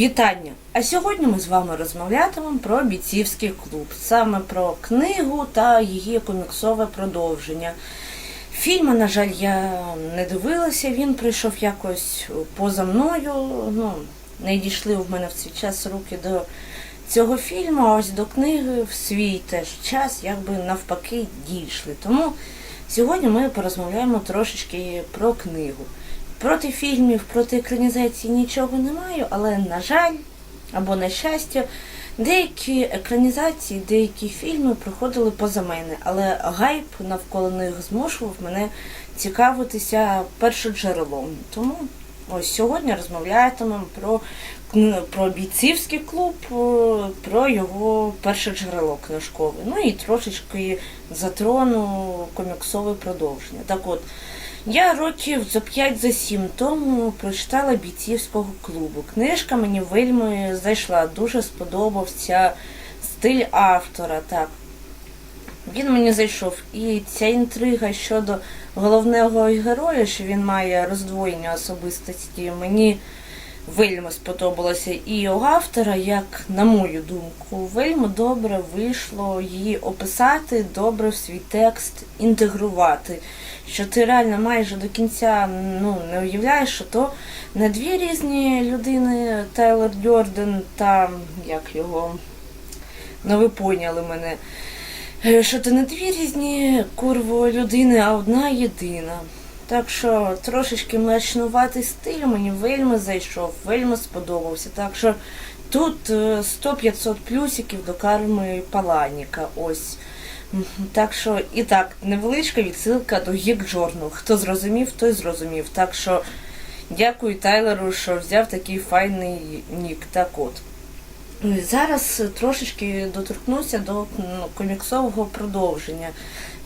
Вітання! А сьогодні ми з вами розмовлятимемо про бійцівський клуб, саме про книгу та її коміксове продовження. Фільми, на жаль, я не дивилася, він прийшов якось поза мною. Ну, не дійшли в мене в цей час руки до цього фільму, а ось до книги в свій теж час, якби навпаки, дійшли. Тому сьогодні ми порозмовляємо трошечки про книгу. Проти фільмів, проти екранізації нічого не маю, але, на жаль, або на щастя, деякі екранізації, деякі фільми проходили поза мене, але гайп навколо них змушував мене цікавитися першоджерелом. Тому ось сьогодні розмовлятимемо про, про бійцівський клуб, е, про його перше джерело книжкове. Ну і трошечки затрону коміксове продовження. Так от. Я років за 5 за 7 тому прочитала бійцівського клубу. Книжка мені вельми зайшла, дуже сподобався стиль автора. Так. Він мені зайшов. І ця інтрига щодо головного героя, що він має роздвоєння особистості, мені вельми сподобалося. І у автора, як на мою думку, вельми добре вийшло її описати, добре в свій текст інтегрувати. Що ти реально майже до кінця ну, не уявляєш, що то не дві різні людини, Тайлер Дьорден та як його. Ну, ви поняли мене. Що це не дві різні курво людини, а одна єдина. Так що трошечки млечнуватий стиль мені вельми зайшов, вельми сподобався. Так що тут е, 100-500 плюсиків до карми Паланіка. Ось. Так що і так, невеличка відсилка до Гік Джорну. Хто зрозумів, той зрозумів. Так що дякую Тайлеру, що взяв такий файний нік. Так от. Зараз трошечки доторкнуся до ну, коміксового продовження.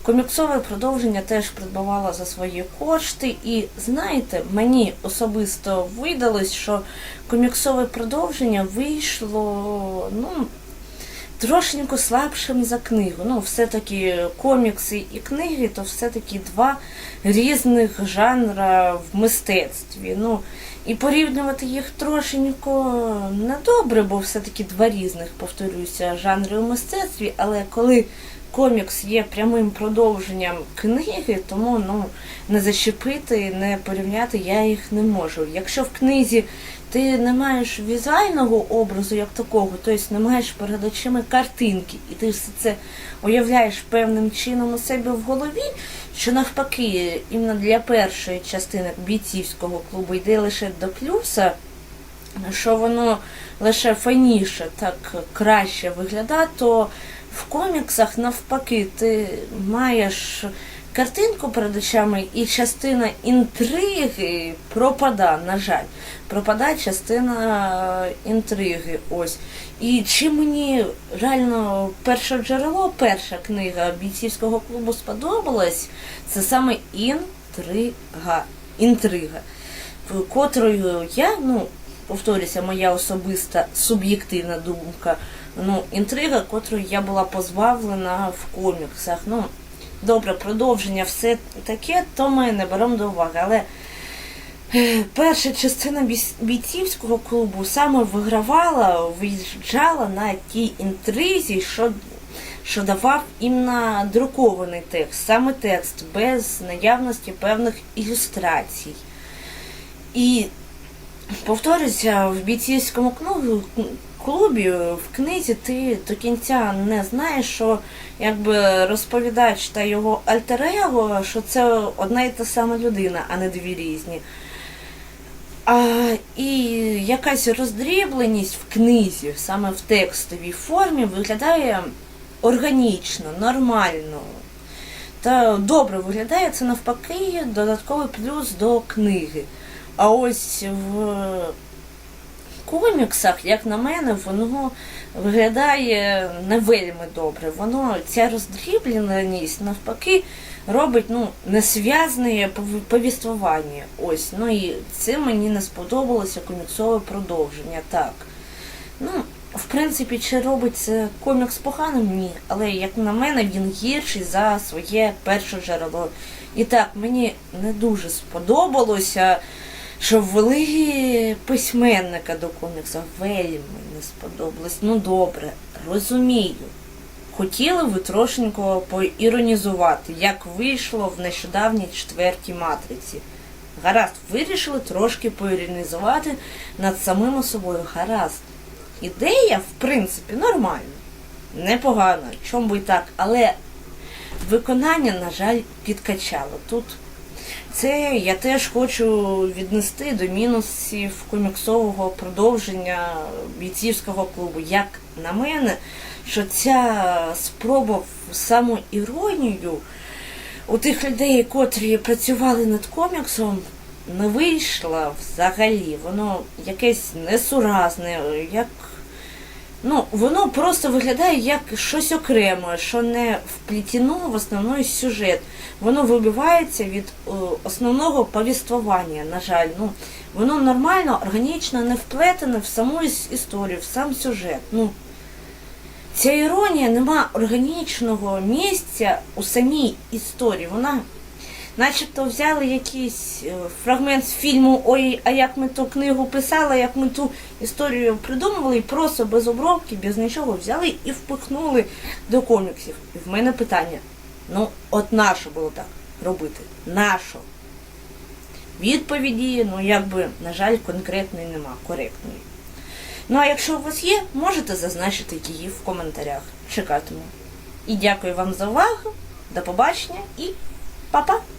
Коміксове продовження теж придбавала за свої кошти, і знаєте, мені особисто видалось, що коміксове продовження вийшло ну, трошенько слабшим за книгу. Ну, все-таки комікси і книги то все-таки два різних жанра в мистецтві. Ну, і порівнювати їх трошенько недобре, бо все-таки два різних, повторюся, жанри у мистецтві, але коли комікс є прямим продовженням книги, тому ну, не зачепити, не порівняти я їх не можу. Якщо в книзі ти не маєш візуального образу як такого, тобто не маєш перед очима картинки, і ти все це уявляєш певним чином у себе в голові, що навпаки, іменно для першої частини бійцівського клубу йде лише до плюса, що воно лише файніше, так краще виглядає, то в коміксах навпаки ти маєш картинку перед очами і частина інтриги пропада, на жаль. Пропадає частина інтриги. Ось. І чи мені реально перше джерело, перша книга бійцівського клубу сподобалась, це саме інтрига. Інтрига, котрою я, ну, повторюся, моя особиста суб'єктивна думка, ну, інтрига, котрою я була позбавлена в коміксах. Ну, добре, продовження, все таке, то ми не беремо до уваги. Але е, перша частина бійцівського клубу саме вигравала, виїжджала на тій інтризі, що, що давав іменно друкований текст, саме текст, без наявності певних ілюстрацій. І повторюся, в бійцівському клубі, в книзі ти до кінця не знаєш, що якби розповідач та його альтер-его, що це одна і та сама людина, а не дві різні. А, і якась роздрібленість в книзі, саме в текстовій формі, виглядає органічно, нормально. Та добре виглядає це навпаки додатковий плюс до книги. А ось в коміксах, як на мене, воно виглядає не вельми добре. Воно ця роздрібленість навпаки робить ну, несв'язне пов- повіствування. Ось, ну і це мені не сподобалося коміксове продовження. Так. Ну, в принципі, чи робить комікс поганим? Ні. Але як на мене, він гірший за своє перше джерело. І так, мені не дуже сподобалося що ввели письменника до коміксу. Вельми не сподобалось. Ну добре, розумію. Хотіли ви трошенько поіронізувати, як вийшло в нещодавній четвертій матриці. Гаразд, вирішили трошки поіронізувати над самим собою. Гаразд. Ідея, в принципі, нормальна. Непогано, чому би і так, але виконання, на жаль, підкачало. Тут це я теж хочу віднести до мінусів коміксового продовження бійцівського клубу. Як на мене, що ця спроба в самоіронію у тих людей, котрі працювали над коміксом, не вийшла взагалі. Воно якесь несуразне, як. Ну, воно просто виглядає як щось окреме, що не вплетено в основний сюжет. Воно вибивається від е, основного повіствування, на жаль. Ну, воно нормально, органічно не вплетене в саму історію, в сам сюжет. Ну, ця іронія нема органічного місця у самій історії. Вона начебто взяли якийсь е, фрагмент з фільму Ой, а як ми ту книгу писали, як ми ту історію придумували, і просто без обробки, без нічого взяли і впихнули до коміксів. І в мене питання: ну, от нащо було так робити? Нащо? Відповіді, ну якби, на жаль, конкретної нема, коректної. Ну а якщо у вас є, можете зазначити її в коментарях. Чекатиму. І дякую вам за увагу. До побачення і па-па!